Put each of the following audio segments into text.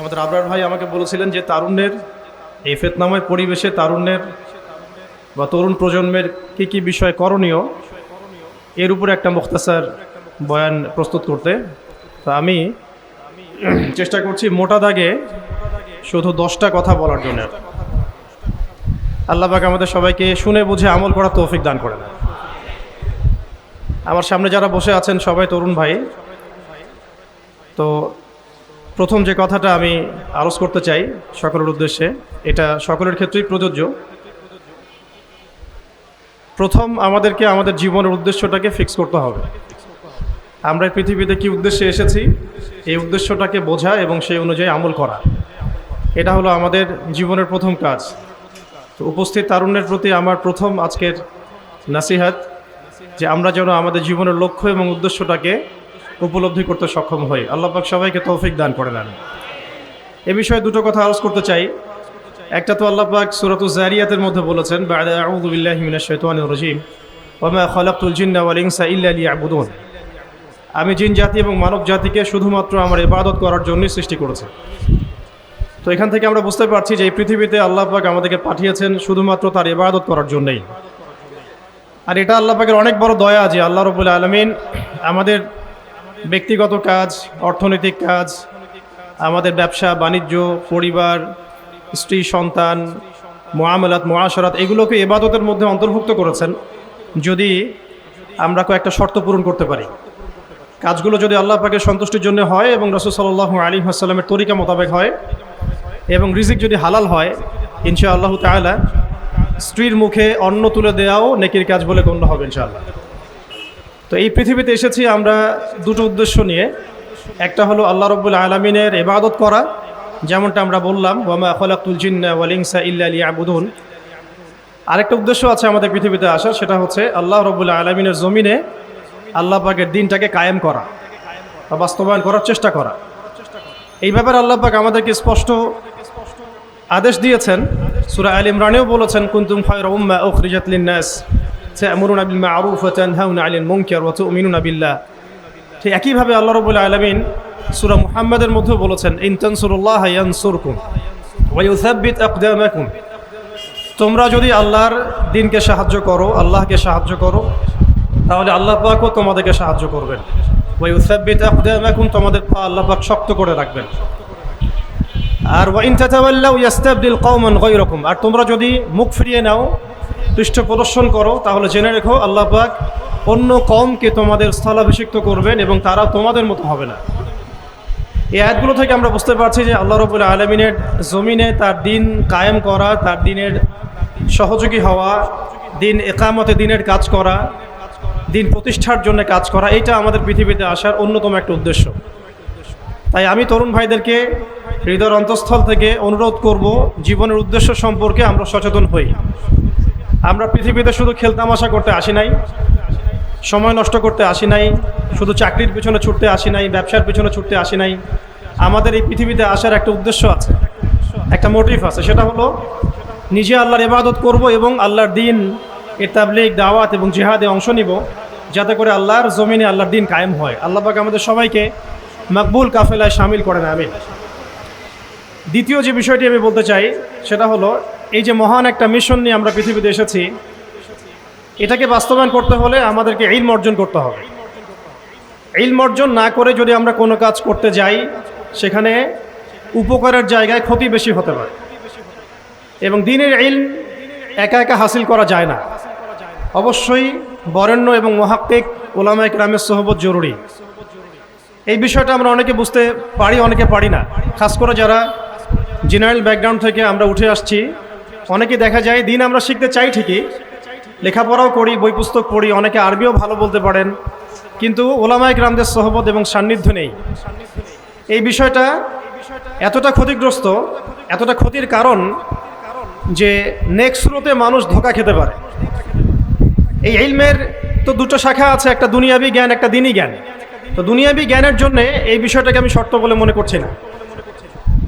আমাদের আবরার ভাই আমাকে বলেছিলেন যে তারুণ্যের এই ফেতনাময় পরিবেশে তারুণ্যের বা তরুণ প্রজন্মের কি কি বিষয় করণীয়, এর উপরে একটা মুখতাসার বয়ান প্রস্তুত করতে। তো আমি চেষ্টা করছি মোটা দাগে শুধু দশটা কথা বলার জন্য। আল্লাহ পাক আমাদের সবাইকে শুনে বুঝে আমল করার তৌফিক দান করেন। আমার সামনে যারা বসে আছেন সবাই তরুণ ভাই। তো প্রথম যে কথাটা আমি আলোচ করতে চাই সকলের উদ্দেশ্যে, এটা সকলের ক্ষেত্রেই প্রযোজ্য। প্রথম আমাদেরকে আমাদের জীবনের উদ্দেশ্যটাকে ফিক্স করতে হবে। আমরা পৃথিবীতে কি উদ্দেশ্যে এসেছি? এই উদ্দেশ্যটাকে বোঝা এবং সেই অনুযায়ী আমল করা। এটা হলো আমাদের জীবনের প্রথম কাজ। তো উপস্থিত তারুণ্যের প্রতি আমার প্রথম আজকের নাসিহাত যে আমরা যেন আমাদের জীবনের লক্ষ্য এবং উদ্দেশ্যটাকে উপলব্ধি করতে সক্ষম হই। আল্লাহ পাক সবাইকে তৌফিক দান করে দেন। এ বিষয়ে দুটো কথা আলোচ করতে চাই। একটা তো আল্লাহ পাক সুরাতু জারিয়াতের মধ্যে বলেছেন, বা'দা আউযু বিল্লাহি মিনাশ শাইতানির রাজিম, ওয়া মা খালাকতুল জিন্না ওয়াল ইনসা ইল্লা লিয়াবুদুন। আমি জিন, জাতি এবং মানব জাতিকে শুধুমাত্র আমার ইবাদত করার জন্যই সৃষ্টি করেছে। তো এখান থেকে আমরা বুঝতে পারছি যে এই পৃথিবীতে আল্লাহ পাক আমাদেরকে পাঠিয়েছেন শুধুমাত্র তার ইবাদত করার জন্যই। আর এটা আল্লাহ পাকের অনেক বড় দয়া যে আল্লাহ রবুল আলমিন আমাদের ব্যক্তিগত কাজ, অর্থনৈতিক কাজ, আমাদের ব্যবসা, বাণিজ্য, পরিবার, স্ত্রী, সন্তান মোয়ামলাত মোয়াশরাত এগুলোকে এবাদতের মধ্যে অন্তর্ভুক্ত করেছেন যদি আমরা কয়েকটা শর্ত পূরণ করতে পারি। কাজগুলো যদি আল্লাহ পাকের সন্তুষ্টির জন্য হয় এবং রসুল সাল্লাহ আলী আসসালামের তরিকা মোতাবেক হয় এবং রিজিক যদি হালাল হয় ইনশা আল্লাহ তালা স্ত্রীর মুখে অন্ন তুলে দেওয়াও নেকির কাজ বলে গণ্য হবে ইনশাআল্লাহ। তো এই পৃথিবীতে এসেছি আমরা দুটো উদ্দেশ্য নিয়ে। একটা হলো আল্লাহ রব্বুল আলমিনের ইবাদত করা, যেমনটা আমরা বললাম, ওয়ামা খলাকুল জিন্না ওয়ালিংসা ইল্লা আবুদুন আরেকটা উদ্দেশ্য আছে আমাদের পৃথিবীতে আসার, সেটা হচ্ছে আল্লাহ রব্বুল আলমিনের জমিনে আল্লাহ পাকের দিনটাকে কায়েম করা বা বাস্তবায়ন করার চেষ্টা করা। এই ব্যাপারে আল্লাহ পাক আমাদেরকে স্পষ্ট আদেশ দিয়েছেন। সুরা আল ইমরানেও বলেছেন, কুন্তুম খায়রা উম্মা উখরিজাত লিন-নাস ওয়া তানহাউনা 'আনিল মুনকার ওয়া তু'মিনুনা বিল্লাহ। ঠিক একইভাবে আল্লাহ রাব্বুল আলামিন সূরা মুহাম্মাদের মধ্যেও বলেছেন, ইন তানসুরুল্লাহ ইয়ানসুরকুম ওয়া ইউসাব্বিত আকদামাকুম। তোমরা যদি আল্লাহর দিনকে সাহায্য করো, আল্লাহকে সাহায্য করো, তাহলে আল্লাহ পাকও তোমাদেরকে সাহায্য করবেন। ওয়া ইউসাব্বিত আকদামাকুম, তোমাদের পা আল্লাহ পাক শক্ত করে রাখবেন। আর ওয়াইন তাতাওয়াল্লাউ ইয়াস্তাবদিল কওমান গায়রাকুম, আর তোমরা যদি মুখ ফিরিয়ে নাও পৃষ্ঠ প্রদর্শন করো, তাহলে জেনে রেখো, আল্লাহ পাক অন্য কমকে তোমাদের স্থলাভিষিক্ত করবেন এবং তারা তোমাদের মতো হবে না। এই আয়াতগুলো থেকে আমরা বুঝতে পারছি যে আল্লাহ রবুল্লা আলমিনের জমিনে তার দিন কায়েম করা, তার দিনের সহযোগী হওয়া, দিন একামতে দিনের কাজ করা, দিন প্রতিষ্ঠার জন্য কাজ করা, এইটা আমাদের পৃথিবীতে আসার অন্যতম একটা উদ্দেশ্য। তাই আমি তরুণ ভাইদেরকে হৃদয়ের অন্তঃস্থল থেকে অনুরোধ করব, জীবনের উদ্দেশ্য সম্পর্কে আমরা সচেতন হই। আমরা পৃথিবীতে শুধু খেলতামাশা করতে আসি নাই, সময় নষ্ট করতে আসি নাই, শুধু চাকরির পিছনে ছুটতে আসি নাই, ব্যবসার পিছনে ছুটতে আসি নাই। আমাদের এই পৃথিবীতে আসার একটা উদ্দেশ্য আছে, একটা মোটিভ আছে, সেটা হলো নিজে আল্লাহর ইবাদত করব এবং আল্লাহর দিন এর তাবলিগ, দাওয়াত এবং জেহাদে অংশ নিব, যাতে করে আল্লাহর জমিনে আল্লাহর দিন কায়েম হয়। আল্লাহ পাক আমাদের সবাইকে মকবুল কাফেলায় সামিল করেন আমি দ্বিতীয় যে বিষয়টি আমি বলতে চাই, সেটা হলো এই যে মহান একটা মিশন নিয়ে আমরা পৃথিবীতে এসেছি, এটাকে বাস্তবায়ন করতে হলে আমাদেরকে ইলম অর্জন করতে হবে। ইলম অর্জন না করে যদি আমরা কোনো কাজ করতে যাই, সেখানে উপকারের জায়গায় ক্ষতি বেশি হতে পারে। এবং দিনের ইলম একা একা হাসিল করা যায় না। অবশ্যই বরেণ্য এবং মহাক্কিক ওলামা ইকরামের সহবত জরুরি। এই বিষয়টা আমরা অনেকে বুঝতে পারি, অনেকে পারি না। খাস করে যারা জেনারেল ব্যাকগ্রাউন্ড থেকে আমরা উঠে আসছি অনেকে দেখা যায়, দিন আমরা শিখতে চাই ঠিকই, লেখাপড়াও করি, বই পুস্তক পড়ি, অনেকে আরবিও ভালো বলতে পারেন, কিন্তু ওলামায়ক রামদের সহবত এবং সান্নিধ্য নেই। এই বিষয়টা এতটা ক্ষতিগ্রস্ত, এতটা ক্ষতির কারণ যে নেক্সট স্রোতে মানুষ ধোকা খেতে পারে। এই ইলমের তো দুটো শাখা আছে, একটা দুনিয়াবি জ্ঞান, একটা দিনই জ্ঞান। তো দুনিয়াবি জ্ঞানের জন্য এই বিষয়টাকে আমি শর্ত বলে মনে করছি না।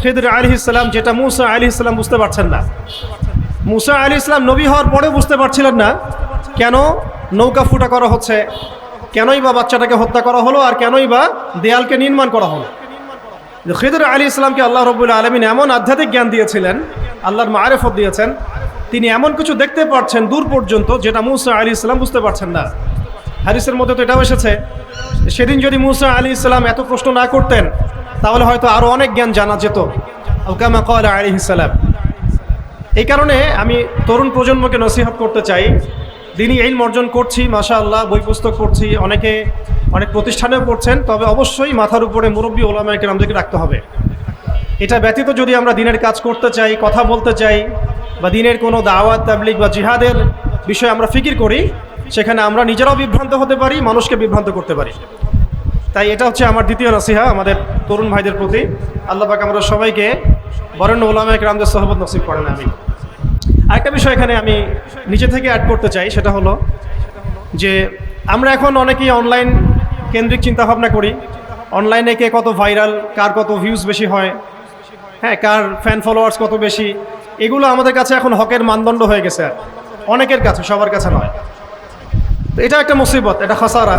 খেদুর আলী ইসলাম যেটা মুসা আলী ইসলাম বুঝতে পারছেন না। মুসা আলী ইসলাম নবী হওয়ার পরেও বুঝতে পারছিলেন না কেন নৌকা ফুটা করা হচ্ছে, কেনই বা বাচ্চাটাকে হত্যা করা হলো, আর কেনই বা দেয়ালকে নির্মাণ করা হলো। খিদুর আলী ইসলামকে আল্লাহ রবুল্লা আলমিন এমন আধ্যাত্মিক জ্ঞান দিয়েছিলেন, আল্লাহর মারেফত দিয়েছেন, তিনি এমন কিছু দেখতে পারছেন দূর পর্যন্ত যেটা মুসা আলী ইসলাম বুঝতে পারছেন না। হারিসের মধ্যে তো এটাও এসেছে, সেদিন যদি মুসা আলী ইসলাম এত প্রশ্ন না করতেন তাহলে হয়তো আরও অনেক জ্ঞান জানা যেত। আলকামা কল আলী ইসালাম এই কারণে আমি তরুণ প্রজন্মকে নসিহত করতে চাই। দিনই এই অর্জন করছি মাশা আল্লাহ বই পুস্তক পড়ছি, অনেকে অনেক প্রতিষ্ঠানেও পড়ছেন, তবে অবশ্যই মাথার উপরে মুরব্বী ওলামায়কে আমাদেরকে রাখতে হবে। এটা ব্যতীত যদি আমরা দিনের কাজ করতে চাই, কথা বলতে চাই, বা দিনের কোনো দাওয়াত তাবলিক বা জিহাদের বিষয়ে আমরা ফিকির করি, সেখানে আমরা নিজেরাও বিভ্রান্ত হতে পারি, মানুষকে বিভ্রান্ত করতে পারি। তাই এটা হচ্ছে আমার দ্বিতীয় নসিহা আমাদের তরুণ ভাইদের প্রতি। আল্লাহ পাক আমরা সবাইকে বরেণ্য ওলামায়ক রামদের সহবত নসিব করেন আমি আরেকটা বিষয় এখানে আমি নিচে থেকে অ্যাড করতে চাই, সেটা হলো যে আমরা এখন অনেকেই অনলাইন কেন্দ্রিক চিন্তাভাবনা করি। অনলাইনে কে কত ভাইরাল কার কত ভিউজ বেশি হয় হ্যাঁ কার ফ্যান ফলোয়ার্স কত বেশি, এগুলো আমাদের কাছে এখন হকের মানদণ্ড হয়ে গেছে। অনেকের কাছে, সবার কাছে নয়। তো এটা একটা মুসিবত, এটা খাসারা।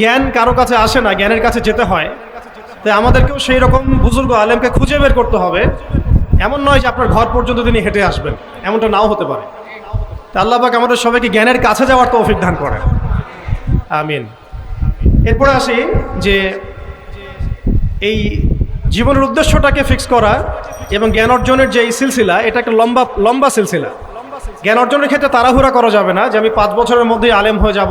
জ্ঞান কারও কাছে আসে না, জ্ঞানের কাছে যেতে হয়। তাই আমাদেরকেও সেই রকম বুজুর্গ আলেমকে খুঁজে বের করতে হবে। এমন নয় যে আপনার ঘর পর্যন্ত তিনি হেঁটে আসবেন, এমনটা নাও হতে পারে। তা আল্লাহবাক আমাদের সবাইকে জ্ঞানের কাছে যাওয়ার তৌফিক দান করেন। আমিন। এরপরে আসি যে এই জীবনের উদ্দেশ্যটাকে ফিক্স করা এবং জ্ঞান অর্জনের যে এই সিলসিলা, এটা একটা লম্বা লম্বা সিলসিলা। জ্ঞান অর্জনের ক্ষেত্রে তাড়াহুড়া করা যাবে না যে আমি পাঁচ বছরের মধ্যেই আলেম হয়ে যাব।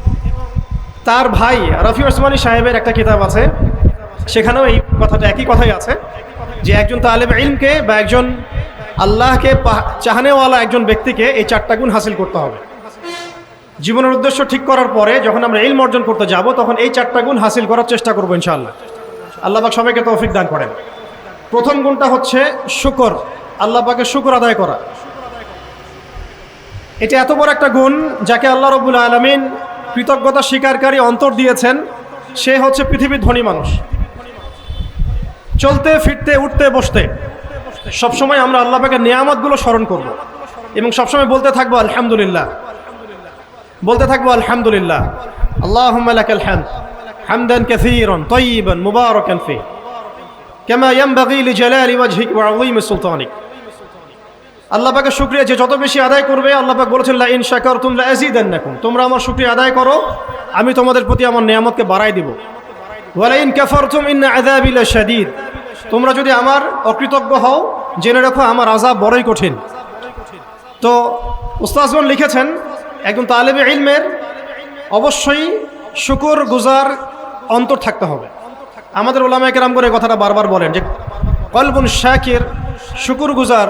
তার ভাই রফি ওসমানী সাহেবের একটা কিতাব আছে। সেখানেও এই কথাটা, একই কথাই আছে যে একজন তালেব ইলমকে বা একজন আল্লাহকে চাহানেওয়ালা একজন ব্যক্তিকে এই চারটা গুণ হাসিল করতে হবে। জীবনের উদ্দেশ্য ঠিক করার পরে যখন আমরা ইলম অর্জন করতে যাব, তখন এই চারটা গুণ হাসিল করার চেষ্টা করব ইনশাআল্লাহ। আল্লাহ পাক সবাইকে তৌফিক দান করেন। প্রথম গুণটা হচ্ছে শুকর, আল্লাহ পাকে শুকর আদায় করা। এটা এত বড় একটা গুণ যাকে আল্লাহ রবুল আলমিন কৃতজ্ঞতা স্বীকারকারী অন্তর দিয়েছেন, সে হচ্ছে পৃথিবীর ধনী মানুষ। চলতে, ফিরতে, উঠতে, বসতে, সবসময় আমরা আল্লাহ পাকের নিয়ামতগুলো স্মরণ করব এবং সবসময় বলতে থাকব আলহামদুলিল্লাহ। বলতে থাকব আলহামদুলিল্লাহ। আল্লাহ হামদ, হামদান কাসীরান, তাইয়িবান, মুবারাকান ফি। লিজালালি ওয়াজহিক ওয়া আযীমি সুলতানিক। আল্লাহ পাকের শুক্রিয়া যে যত বেশি আদায় করবে, আল্লাহ পাক বলেছেন লা ইন শাকারতুম লা আযীদান্নাকুম তোমরা আমার শুকরিয়া আদায় করো, আমি তোমাদের প্রতি আমার নিয়ামতকে বাড়াই দিব। ওয়ালা ইন কাফারতুম ইন আযাবি লাশাদীদ। তোমরা যদি আমার অকৃতজ্ঞ হও, জেনে রাখো আমার আযাব বড়ই কঠিন। তো উস্তাজগণ লিখেছেন, একজন তালেবে ইলমের অবশ্যই শুকর গুজার অন্তর থাকতে হবে। আমাদের ওলামায় কেরাম করে কথাটা বারবার বলেন যে, কলবুন শাকির, শুকুর গুজার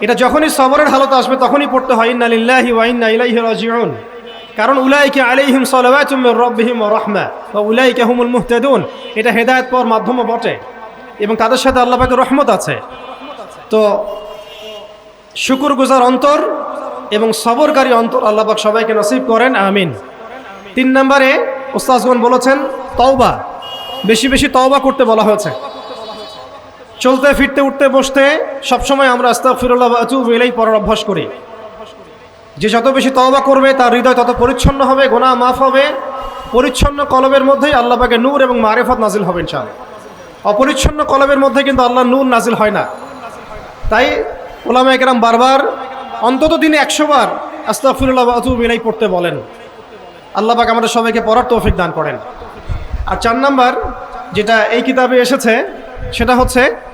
এটা যখনই সবরের হালত আসবে, তখনই পড়তে হয়, ইন্না লিল্লাহি ওয়া ইন্না ইলাইহি রাজিউন। কারণ উলাইকে আলাইহিম সালাওয়াতুম মির রাব্বিহিম ওয়া রাহমা, ওয়া উলাইকা হুমুল মুহতাদুন। এটা হেদায়েত পাওয়ার মাধ্যমও বটে এবং তাদের সাথে আল্লাহ পাকের রহমত আছে। তো শুকুর গুজার অন্তর এবং সবরকারী অন্তর আল্লাহ পাক সবাইকে নসিব করেন, আমিন। তিন নম্বরে ওস্তাজগণ বলেছেন, তওবা। বেশি বেশি তওবা করতে বলা হয়েছে। চলতে, ফিরতে, উঠতে, বসতে, সবসময় আমরা আস্তাগফিরুল্লাহ ওয়া আতুবু ইলাইহি পড়ার অভ্যাস করি। যে যত বেশি তওবা করবে, তার হৃদয় তত পরিচ্ছন্ন হবে গোনা মাফ হবে। পরিচ্ছন্ন কলবের মধ্যেই আল্লাহ পাকে নূর এবং মারেফত নাজিল হবেন ইনশাআল্লাহ। অপরিচ্ছন্ন কলবের মধ্যে কিন্তু আল্লাহ নূর নাজিল হয় না। তাই ওলামা একরাম বারবার অন্তত দিনে একশো বার আস্তাগফিরুল্লাহ ওয়া আতুবু ইলাইহি পড়তে বলেন। আল্লাহ পাক আমাদের সবাইকে পড়ার তৌফিক দান করেন। আর চার নাম্বার যেটা এই কিতাবে এসেছে, সেটা হচ্ছে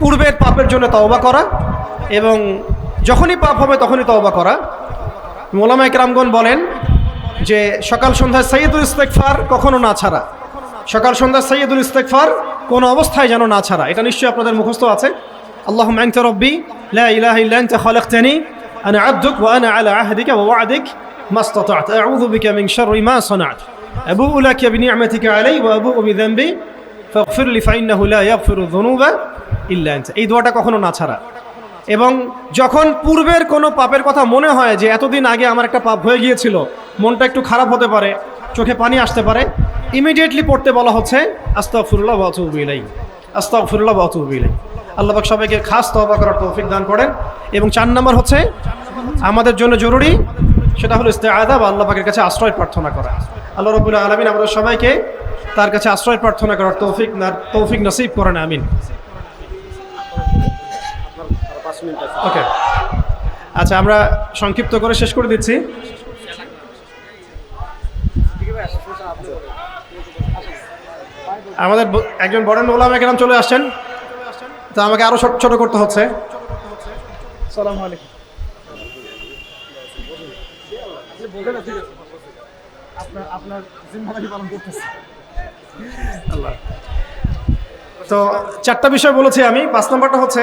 পূর্বের পাপের জন্য তওবা করা এবং যখনই পাপ হবে তখনই তওবা করা। মোলামা একরামগণ বলেন যে সকাল সন্ধ্যায় সৈয়দুল ইস্তেকফার কখনও না ছাড়া। সকাল সন্ধ্যায় সৈয়দুল ইস্তেকফার কোনো অবস্থায় যেন না ছাড়া। এটা নিশ্চয়ই আপনাদের মুখস্থ আছে। আল্লাহ মাইনতে রব্বি লাখানি আনা আব্দুক ওয়ানা আলা আহদিক ওয়াদিক মাস্তাত আউযু বিকা মিন শাররি মা সানাত। আবু উলাকা বিনিআমাতিকা আলাই ওয়া আবু বিযানবি ফাগফির লি ফাইন্নাহু লা ইয়াগফিরু যুনুবা ইল্লা এই দোয়াটা কখনো না ছাড়া। এবং যখন পূর্বের কোনো পাপের কথা মনে হয় যে এতদিন আগে আমার একটা পাপ হয়ে গিয়েছিল, মনটা একটু খারাপ হতে পারে, চোখে পানি আসতে পারে ইমিডিয়েটলি পড়তে বলা হচ্ছে আস্তাফুল্লাহ বাতুবিলাই আস্তাফুল্লাহ বাতুবিলাই আল্লাহবাক সবাইকে খাস তবা করার তৌফিক দান করেন। এবং চার নম্বর হচ্ছে, আমাদের জন্য জরুরি, সেটা হলো ইস্তে আদা বা আল্লাহবাকের কাছে আশ্রয় প্রার্থনা করা। আল্লাহ রবুল্লা আলমিন আমাদের সবাইকে তার কাছে আশ্রয় প্রার্থনা করার তৌফিক তৌফিক নসিব করেন, আমিন। ওকে আচ্ছা আমরা সংক্ষিপ্ত করে শেষ করে দিচ্ছি। আমাদের একজন বরেন ওলাম এখানে চলে আসছেন। তো আমাকে আরও ছোট ছোট করতে হচ্ছে। সালাম আলাইকুম। আপনার আপনার জিম্মাদারি পালন করতেছে। আল্লাহ তো চারটা বিষয় বলেছি আমি। পাঁচ নম্বরটা হচ্ছে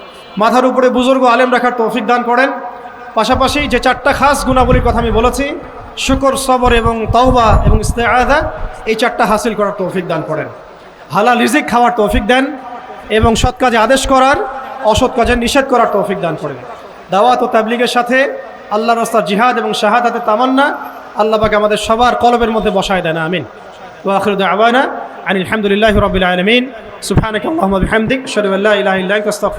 মাথার উপরে বুজুর্গ আলেম রাখার তৌফিক দান করেন। পাশাপাশি যে চারটা খাস গুণাবলীর কথা আমি বলেছি, শুকর, সবর এবং তওবা এবং ইস্তেআদা এই চারটা হাসিল করার তৌফিক দান করেন। হালাল রিজিক খাওয়ার তৌফিক দেন এবং সৎ কাজে আদেশ করার, অসৎ কাজে নিষেধ করার তৌফিক দান করেন। দাওয়াত ও তাবলিগের সাথে আল্লাহ রাস্তার জিহাদ এবং শাহাদাতে তামান্না আল্লাহ পাকে আমাদের সবার কলবের মধ্যে বসায় দেন। আমিন। ওয়াখির দাওয়ানা আনিল হামদুলিল্লাহি রাব্বিল আলামিন। ইল্লা আনতা আস্তাগফিরুকা